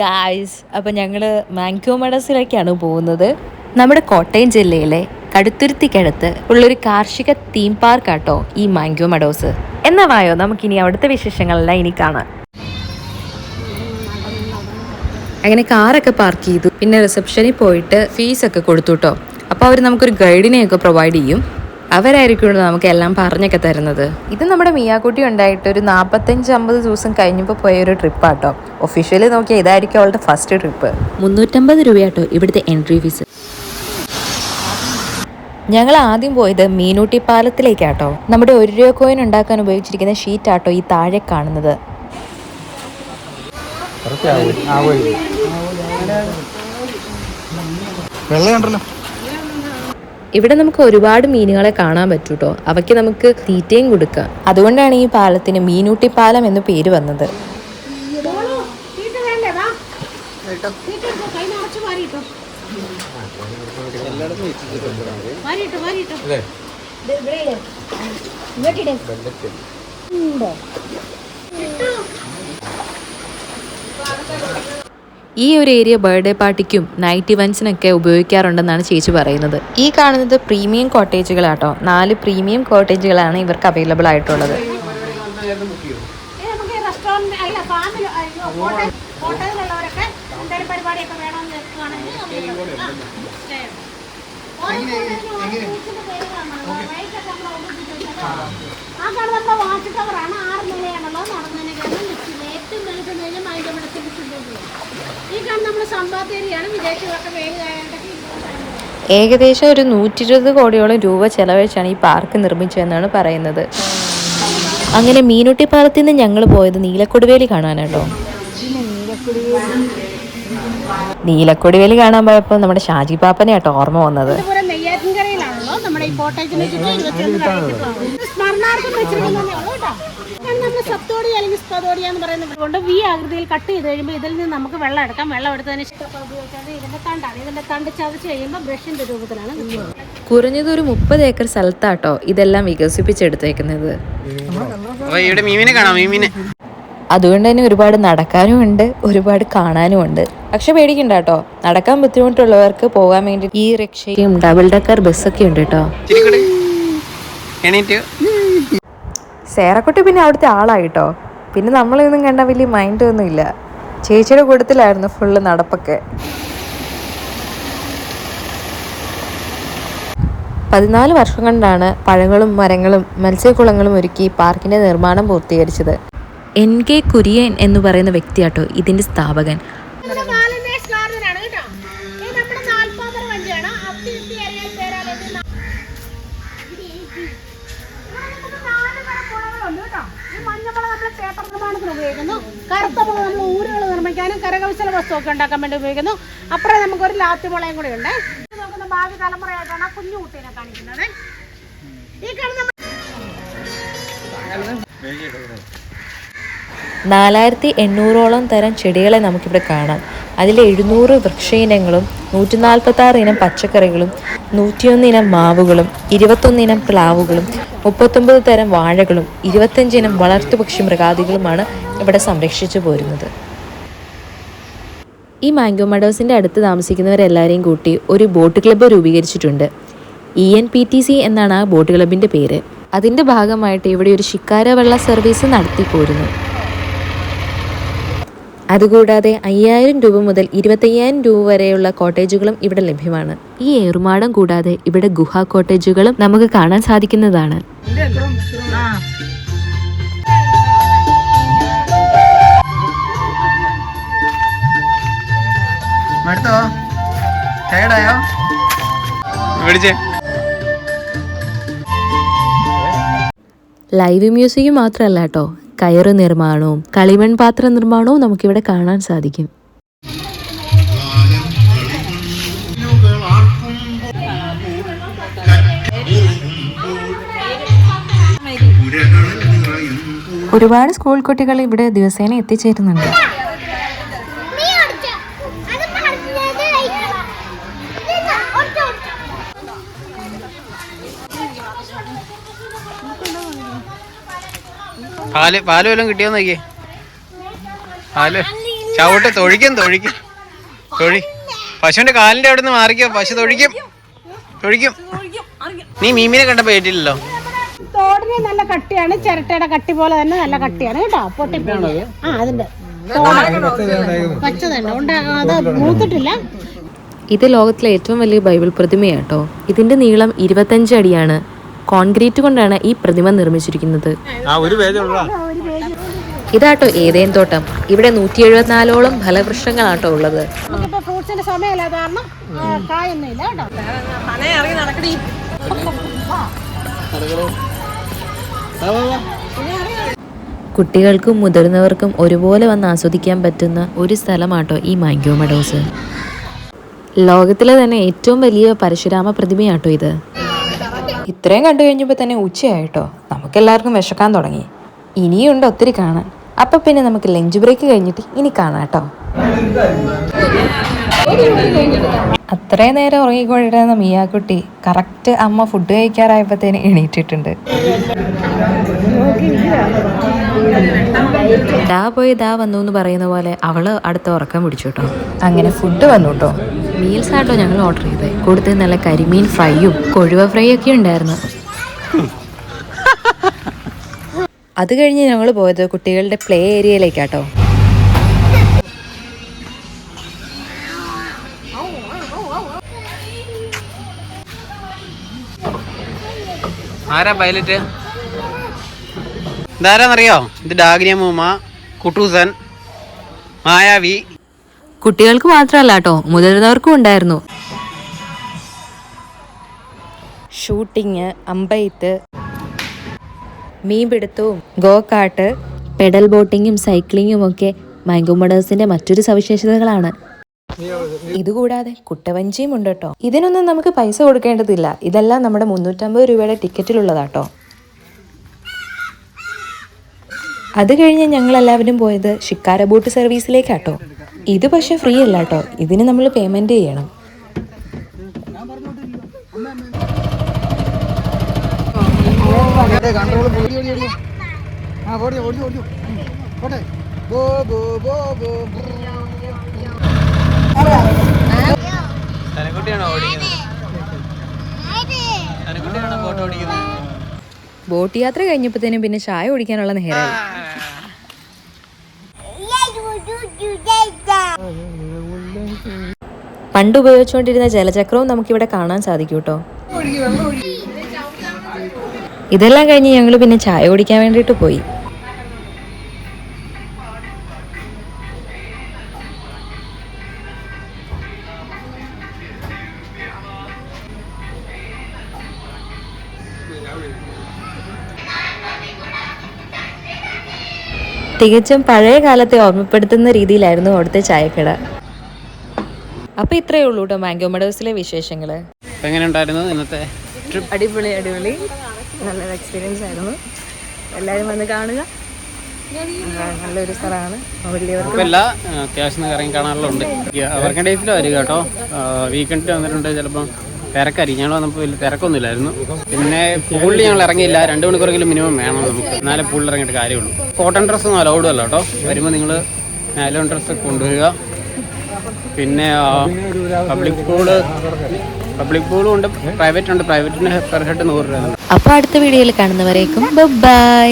Guys അപ്പം ഞങ്ങൾ mango മഡസിലേക്കാണ് പോകുന്നത്. നമ്മുടെ കോട്ടയം ജില്ലയിലെ കടുത്തുരുത്തിക്കടുത്ത് ഉള്ളൊരു കാർഷിക തീം പാർക്കാട്ടോ ഈ മാങ്കോ മഡോസ് എന്നാ വായോ നമുക്കിനി അവിടുത്തെ വിശേഷങ്ങളെല്ലാം ഇനി കാണാം. അങ്ങനെ കാറൊക്കെ പാർക്ക് ചെയ്തു. പിന്നെ റിസപ്ഷനിൽ പോയിട്ട് ഫീസൊക്കെ കൊടുത്തു കേട്ടോ അപ്പോൾ അവർ നമുക്കൊരു ഗൈഡിനെയൊക്കെ പ്രൊവൈഡ് ചെയ്യും. അവരായിരിക്കും നമുക്ക് എല്ലാം പറഞ്ഞൊക്കെ തരുന്നത്. ഇത് നമ്മുടെ മിയാക്കുട്ടി ഉണ്ടായിട്ട് ഒരു നാൽപ്പത്തഞ്ച് അമ്പത് ദിവസം കഴിഞ്ഞപ്പോൾ പോയ ഒരു ട്രിപ്പാട്ടോ. ഒഫീഷ്യലി നോക്കിയാൽ ഇതായിരിക്കും അവളുടെ ഫസ്റ്റ് ട്രിപ്പ് മുന്നൂറ്റമ്പത് രൂപയാട്ടോ ഇവിടുത്തെ എൻട്രി ഫീസ് ഞങ്ങൾ ആദ്യം പോയത് മീനൂട്ടി പാലത്തിലേക്കാട്ടോ. നമ്മുടെ ഒരു രൂപ കോയിൻ ഉണ്ടാക്കാൻ ഉപയോഗിച്ചിരിക്കുന്ന ഷീറ്റാട്ടോ ഈ താഴെ കാണുന്നത്. വെള്ളം കണ്ടല്ലോ ഇവിടെ നമുക്ക് ഒരുപാട് മീനുകളെ കാണാൻ പറ്റൂട്ടോ അവയ്ക്ക് നമുക്ക് തീറ്റയും കൊടുക്കാം അതുകൊണ്ടാണ് ഈ പാലത്തിന് മീനൂട്ടി പാലം എന്ന് പേര് വന്നത്. ഉണ്ടോ? ഈ ഒരു ഏരിയ ബർത്ത്ഡേ പാർട്ടിക്കും നൈറ്റ് ഇവൻസിനൊക്കെ ഉപയോഗിക്കാറുണ്ടെന്നാണ് ചേച്ചി പറയുന്നത്. ഈ കാണുന്നത് പ്രീമിയം കോട്ടേജുകളാട്ടോ. നാല് പ്രീമിയം കോട്ടേജുകളാണ് ഇവർക്ക് അവൈലബിൾ ആയിട്ടുള്ളത്. ആ, കാണുന്ന വാട്ടർ വാച്ച് ടവറാണ് ആറ് നിലയാണുള്ളത് നടന്നതിന് കാരണം ഈ കാണുന്ന നമ്മുടെ വിദേശികളൊക്കെ വേഗമായിട്ടൊക്കെ ഏകദേശം ഒരു നൂറ്റി ഇരുപത് കോടിയോളം രൂപ ചെലവഴിച്ചാണ് ഈ പാർക്ക് നിർമ്മിച്ചതെന്നാണ് പറയുന്നത്. അങ്ങനെ മീനുട്ടി പാലത്തിൽ നിന്ന് ഞങ്ങൾ പോയത് നീലക്കൊടുവേലി കാണാനാട്ടോ. നീലക്കൊടുവേലി കാണാൻ പോയപ്പോൾ നമ്മുടെ ഷാജി പാപ്പനെ ആട്ടോ ഓർമ്മ വന്നത്. സ്മരണാർത്ഥം വെച്ചിരിക്കുന്നതേ ഉള്ളൂ കേട്ടോ. നമ്മൾ സപ്തോടി അല്ലെങ്കിൽ സ്പതോടി എന്ന് പറയുന്നത് കൊണ്ട് വി ആകൃതിയിൽ കട്ട് ചെയ്ത് കഴിയുമ്പോൾ ഇതിൽ നിന്ന് നമുക്ക് വെള്ളം എടുക്കാം. വെള്ളം എടുത്തതിന് ശേഷം ഉപയോഗിച്ചാൽ ഇതിന്റെ തണ്ടാണ്. ഇതിന്റെ തണ്ട് ചതച്ച് കഴിയുമ്പോൾ ബ്രഷിന്റെ രൂപത്തിലാണ് കിട്ടുന്നത് കുറഞ്ഞത് ഒരു മുപ്പത് ഏക്കർ സ്ഥലത്താട്ടോ ഇതെല്ലാം വികസിപ്പിച്ചെടുത്തേക്കുന്നത്. മീമിനെ കാണാം മീമിനെ. അതുകൊണ്ട് തന്നെ ഒരുപാട് നടക്കാനും ഉണ്ട് ഒരുപാട് കാണാനും ഉണ്ട്. പക്ഷെ പേടിക്കണ്ട കേട്ടോ നടക്കാൻ ബുദ്ധിമുട്ടുള്ളവർക്ക് പോകാൻ വേണ്ടി ഈ റിക്ഷയും ഡബിൾ ഡെക്കർ ബസ് ഒക്കെ ഉണ്ട് കേട്ടോ. എണീറ്റ്. സേറക്കുട്ടി പിന്നെ അവിടുത്തെ ആളായിട്ടോ? പിന്നെ നമ്മളിതൊന്നും കണ്ട വലിയ മൈൻഡ് ഒന്നും ഇല്ല. ചേച്ചിയുടെ കൂട്ടത്തിലായിരുന്നു ഫുള്ള് നടപ്പൊക്കെ. പതിനാല് വർഷം കൊണ്ടാണ് പഴങ്ങളും മരങ്ങളും മത്സ്യക്കുളങ്ങളും ഒരുക്കി പാർക്കിന്റെ നിർമ്മാണം പൂർത്തീകരിച്ചത്. എൻ കെ കുര്യൻ എന്ന് പറയുന്ന വ്യക്തിയാട്ടോ ഇതിന്റെ സ്ഥാപകൻ. ഉപയോഗിക്കുന്നു. കറുത്ത മുളക് നമ്മൾ ഊരുകൾ നിർമ്മിക്കാനും കരകൗശല വസ്തുവൊക്കെ ഉണ്ടാക്കാൻ വേണ്ടി ഉപയോഗിക്കുന്നു. അപ്പുറം നമുക്ക് ഒരു ലാത്തി മുളയും കൂടി ഉണ്ട്. നോക്കുന്ന ഭാവി തലമുറയായിട്ടാണ് ആ കുഞ്ഞു കുട്ടീനെ കാണിക്കുന്നത്. ഈ കാണുന്ന നാലായിരത്തി എണ്ണൂറോളം തരം ചെടികളെ നമുക്കിവിടെ കാണാം. അതിൽ എഴുന്നൂറ് വൃക്ഷയിനങ്ങളും നൂറ്റി നാൽപ്പത്തി ആറ് ഇനം പച്ചക്കറികളും നൂറ്റിയൊന്ന് ഇനം മാവുകളും ഇരുപത്തൊന്ന് ഇനം പ്ലാവുകളും മുപ്പത്തൊമ്പത് തരം വാഴകളും ഇരുപത്തഞ്ച് ഇനം വളർത്തുപക്ഷി മൃഗാദികളുമാണ് ഇവിടെ സംരക്ഷിച്ചു പോരുന്നത്. ഈ മാംഗോ മഡോസിന്റെ അടുത്ത് താമസിക്കുന്നവരെല്ലാവരെയും കൂട്ടി ഒരു ബോട്ട് ക്ലബ്ബ് രൂപീകരിച്ചിട്ടുണ്ട്. E N P T C എന്നാണ് ആ ബോട്ട് ക്ലബിന്റെ പേര്. അതിന്റെ ഭാഗമായിട്ട് ഇവിടെ ഒരു ശിക്കാര വെള്ള സർവീസ് നടത്തി പോരുന്നു അതുകൂടാതെ അയ്യായിരം രൂപ മുതൽ ഇരുപത്തയ്യായിരം രൂപ വരെയുള്ള കോട്ടേജുകളും ഇവിടെ ലഭ്യമാണ്. ഈ ഏറുമാടം കൂടാതെ ഇവിടെ ഗുഹ കോട്ടേജുകളും നമുക്ക് കാണാൻ സാധിക്കുന്നതാണ്. ലൈവ് മ്യൂസിക് മാത്രമല്ല കേട്ടോ. കയറ് നിർമ്മാണവും കളിമൺ പാത്ര നിർമ്മാണവും നമുക്കിവിടെ കാണാൻ സാധിക്കും. ഒരുപാട് സ്കൂൾ കുട്ടികൾ ഇവിടെ ദിവസേന എത്തിച്ചേരുന്നുണ്ട്. പാൽ പാൽ വല്ലതും കിട്ടിയോ നോക്കിയേ. പാൽ. ചവിട്ട് തൊഴിക്കും തൊഴിക്കും. തൊഴി. പശുവിന്റെ കാലിന്റെ അവിടെ നിന്ന് മാറിക്കോ. പശു തൊഴിക്കും. തൊഴിക്കും. നീ മീമിനെ കണ്ടപ്പോ ഏറ്റില്ലല്ലോ? തോടിന് നല്ല കട്ടിയാണ്. ചിരട്ടയുടെ കട്ടി പോലെ തന്നെ നല്ല കട്ടിയാണ് കേട്ടോ. പൊട്ടി ആ അതിന്റെ പച്ചതന്നെ ഉണ്ടാ അത് മൂത്തിട്ടില്ല. ഇത് ലോകത്തിലെ ഏറ്റവും വലിയ ബൈബിൾ പ്രതിമയാട്ടോ. ഇതിന്റെ നീളം ഇരുപത്തഞ്ച് അടിയാണ്. കോൺക്രീറ്റ് കൊണ്ടാണ് ഈ പ്രതിമ നിർമ്മിച്ചിരിക്കുന്നത്. ആ ഒരു പേജുള്ള ഇതാട്ടോ ഏതേൻ തോട്ടം. ഇവിടെ നൂറ്റി എഴുപത്തിനാലോളം ഫലവൃക്ഷങ്ങളാട്ടോ ഉള്ളത്. കുട്ടികൾക്കും മുതിർന്നവർക്കും ഒരുപോലെ വന്ന് ആസ്വദിക്കാൻ പറ്റുന്ന ഒരു സ്ഥലമാട്ടോ ഈ മാംഗോ മെഡോസ് ലോകത്തിലെ തന്നെ ഏറ്റവും വലിയ പരശുരാമ പ്രതിമയാട്ടോ ഇത്. ഇത്രയും കണ്ടു കഴിഞ്ഞപ്പോൾ തന്നെ ഉച്ചയായിട്ടോ നമുക്കെല്ലാവർക്കും വിശക്കാൻ തുടങ്ങി. ഇനിയുണ്ട് ഒത്തിരി കാണാൻ. അപ്പം പിന്നെ നമുക്ക് ലഞ്ച് ബ്രേക്ക് കഴിഞ്ഞിട്ട് ഇനി കാണാം കേട്ടോ. അത്രയും നേരം ഉറങ്ങിക്കൊണ്ടിരുന്ന മിയാക്കുട്ടി കറക്റ്റ് അമ്മ ഫുഡ് കഴിക്കാറായപ്പോഴത്തേന് എണീറ്റിട്ടുണ്ട്. ദാ പോയി ദാ വന്നു എന്ന് പറയുന്ന പോലെ അവൾ അടുത്ത ഉറക്കം പിടിച്ചു കേട്ടോ. അങ്ങനെ ഫുഡ് വന്നു കേട്ടോ. മീൽസ് ആട്ടോ ഞങ്ങൾ ഓർഡർ ചെയ്തത്. കൂടുതൽ നല്ല കരിമീൻ ഫ്രൈയും കൊഴുവ ഫ്രൈ ഒക്കെ ഉണ്ടായിരുന്നു. അത് കഴിഞ്ഞ് ഞങ്ങൾ പോയത് കുട്ടികളുടെ പ്ലേ ഏരിയയിലേക്കാട്ടോ ആരാ പൈലറ്റ് ഇതാരാന്നറിയോ? ഇത് ഡാഗ്രിയ മൂമ കുട്ടൂസൻ മായാവി. കുട്ടികൾക്ക് മാത്രമല്ല കേട്ടോ മുതിർന്നവർക്കും ഉണ്ടായിരുന്നു. ഷൂട്ടിങ് അമ്പെയ്ത്ത്. മീൻപിടുത്തവും ഗോകാട്ട് പെഡൽ ബോട്ടിങ്ങും സൈക്ലിങ്ങും ഒക്കെ മാംഗോമഡേഴ്സിന്റെ മറ്റൊരു സവിശേഷതകളാണ്. ഇതുകൂടാതെ കുട്ടവഞ്ചിയും ഉണ്ട് കേട്ടോ. ഇതിനൊന്നും നമുക്ക് പൈസ കൊടുക്കേണ്ടതില്ല. ഇതെല്ലാം നമ്മുടെ മുന്നൂറ്റമ്പത് രൂപയുടെ ടിക്കറ്റിലുള്ളതാട്ടോ. അത് കഴിഞ്ഞ് ഞങ്ങൾ എല്ലാവരും പോയത് ഷിക്കാര ബോട്ട് സർവീസിലേക്കാട്ടോ. ഇത് പക്ഷെ ഫ്രീ അല്ല കേട്ടോ. ഇതിന് നമ്മൾ പേയ്മെന്റ് ചെയ്യണം. തനക്കുട്ടിയാണോ ഓടിക്കുന്നത്? തനക്കുട്ടിയാണോ ബോട്ട് ഓടിക്കുന്നത്? ബോട്ട് യാത്ര കഴിഞ്ഞപ്പോഴത്തേനും പിന്നെ ചായ കുടിക്കാനുള്ള നേരം. പണ്ട് ഉപയോഗിച്ചുകൊണ്ടിരുന്ന ജലചക്രവും നമുക്കിവിടെ കാണാൻ സാധിക്കൂട്ടോ കേട്ടോ. ഇതെല്ലാം കഴിഞ്ഞ് ഞങ്ങൾ പിന്നെ ചായ കുടിക്കാൻ വേണ്ടിയിട്ട് പോയി. തികച്ചും പഴയ കാലത്തെ ഓർമ്മപ്പെടുത്തുന്ന രീതിയിലായിരുന്നു അവിടുത്തെ ചായക്കട. അപ്പൊ ഇത്രയേ ഉള്ളൂ കേട്ടോ മാംഗോ മെഡോസിലെ വിശേഷങ്ങൾ. എങ്ങനെ ഉണ്ടായിരുന്നു ഇന്നത്തെ അടിപൊളി അടിപൊളി. നല്ലൊരു എക്സ്പീരിയൻസ് ആയിരുന്നു. എല്ലാവരും വന്ന് കാണുക. നല്ലൊരു സ്ഥലമാണ്. വലിയവർക്ക് കുഴപ്പമില്ല അത്യാവശ്യം ഇറങ്ങി കാണാറുണ്ട് വർക്കിംഗ് ഡേയ്സിൽ വരിക കേട്ടോ. വീക്കെൻഡിൽ വന്നിട്ടുണ്ട് ചിലപ്പോൾ തിരക്കായിരിക്കും. ഞങ്ങൾ വന്നപ്പോൾ വലിയ തിരക്കൊന്നുമില്ലായിരുന്നു. പിന്നെ പൂളിൽ ഞങ്ങൾ ഇറങ്ങിയില്ല. രണ്ട് മണിക്കൂറെങ്കിലും മിനിമം വേണം നമുക്ക്. എന്നാലേ പൂളിൽ ഇറങ്ങിയിട്ട് കാര്യമുള്ളൂ. കോട്ടൺ ഡ്രസ്സൊന്നും അലൗഡ് അല്ല കേട്ടോ. വരുമ്പോൾ നിങ്ങൾ നൈലോൺ ഡ്രസ്സ് കൊണ്ടുവരിക. പിന്നെ പബ്ലിക് പൂൾ പബ്ലിക് പൂളും ഉണ്ട് പ്രൈവറ്റ് ഉണ്ട്. പ്രൈവറ്റിന് പെർ ഹെഡ് നൂറ് രൂപ. അപ്പോൾ അടുത്ത വീഡിയോയിൽ കാണുന്നവരേക്കും ബൈ.